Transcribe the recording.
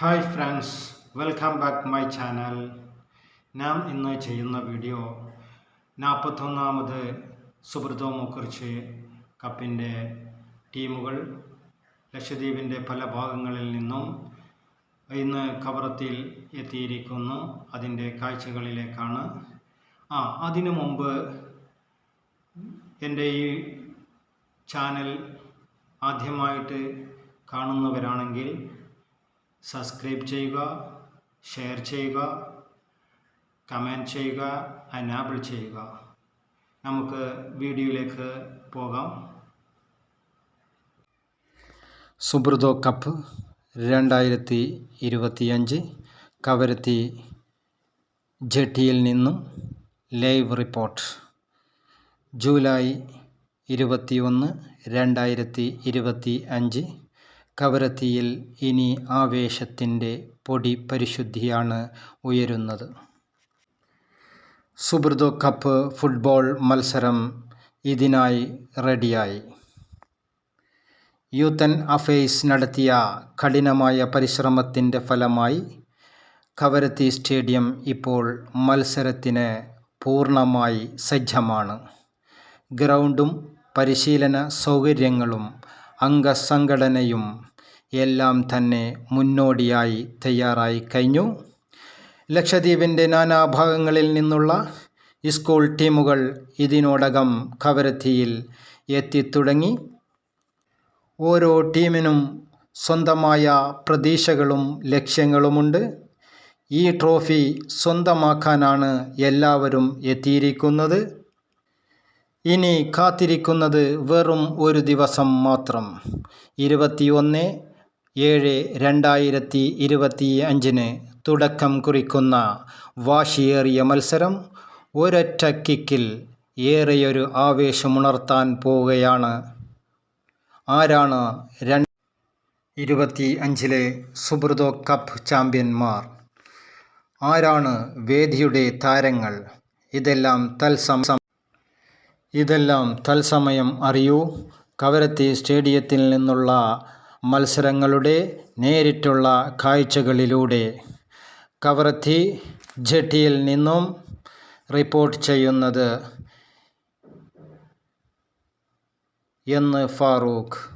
Welcome back my channel നാം ഇന്ന് ചെയ്യുന്ന വീഡിയോ നാൽപ്പത്തൊന്നാമത് സുബ്രതോ മുഖർജി കപ്പിന്റെ ടീമുകൾ ലക്ഷദ്വീപിന്റെ പല ഭാഗങ്ങളിൽ നിന്നും ഇന്ന് കവറത്തിൽ എത്തിയിരിക്കുന്നു. അതിന്റെ കാഴ്ചകളിലേക്കാണ്. ആ അതിനു മുമ്പ് എന്റെ ഈ ചാനൽ ആദ്യമായിട്ട് കാണുന്നവരാണെങ്കിൽ സബ്സ്ക്രൈബ് ചെയ്യുക ഷെയർ ചെയ്യുക കമന്റ് ചെയ്യുക അനാബിൾ ചെയ്യുക. നമുക്ക് വീഡിയോയിലേക്ക് പോകാം. സുബ്രതോ കപ്പ് രണ്ടായിരത്തി ഇരുപത്തിയഞ്ച് കവരത്തി ജെട്ടിയിൽ നിന്നും ലൈവ് റിപ്പോർട്ട്. ജൂലൈ ഇരുപത്തിയൊന്ന് രണ്ടായിരത്തി ഇരുപത്തി അഞ്ച് കവരത്തിയിൽ ഇനി ആവേശത്തിന്റെ പൊടി പരിശുദ്ധിയാണ് ഉയരുന്നത്. സുബ്രതോ കപ്പ് ഫുട്ബോൾ മത്സരം ഇതിനായി റെഡിയായി. യൂത്തൻ അഫേഴ്സ് നടത്തിയ കഠിനമായ പരിശ്രമത്തിന്റെ ഫലമായി കവരത്തി സ്റ്റേഡിയം ഇപ്പോൾ മത്സരത്തിന് പൂർണമായി സജ്ജമാണ്. ഗ്രൗണ്ടും പരിശീലന സൗകര്യങ്ങളും അംഗസംഘടനയും എല്ലാം തന്നെ മുന്നോടിയായി തയ്യാറായി കഴിഞ്ഞു. ലക്ഷദ്വീപിന്റെ നാനാഭാഗങ്ങളിൽ നിന്നുള്ള സ്കൂൾ ടീമുകൾ ഇതിനോടകം കവരത്തിയിൽ എത്തിത്തുടങ്ങി. ഓരോ ടീമിനും സ്വന്തമായ പ്രതീക്ഷകളും ലക്ഷ്യങ്ങളുമുണ്ട്. ഈ ട്രോഫി സ്വന്തമാക്കാനാണ് എല്ലാവരും എത്തിയിരിക്കുന്നത്. ഇനി കാത്തിരിക്കുന്നത് വെറും ഒരു ദിവസം മാത്രം. ഇരുപത്തിയൊന്ന് ഏഴ് രണ്ടായിരത്തി ഇരുപത്തി അഞ്ചിന് തുടക്കം കുറിക്കുന്ന വാശിയേറിയ മത്സരം ഒരൊറ്റ കിക്കിൽ ഏറെയൊരു ആവേശമുണർത്താൻ പോവുകയാണ്. ആരാണ് രണ്ട് ഇരുപത്തി അഞ്ചിലെ സുബ്രതോ കപ്പ് ചാമ്പ്യന്മാർ? ആരാണ് വേദിയുടെ താരങ്ങൾ? ഇതെല്ലാം തത്സമ ഇതെല്ലാം തത്സമയം അറിയൂ. കവരത്തി സ്റ്റേഡിയത്തിൽ നിന്നുള്ള മത്സരങ്ങളുടെ നേരിട്ടുള്ള കാഴ്ചകളിലൂടെ. കവർത്തി ജട്ടിയിൽ നിന്നും റിപ്പോർട്ട് ചെയ്യുന്നത് എന്ന് ഫാറൂഖ്.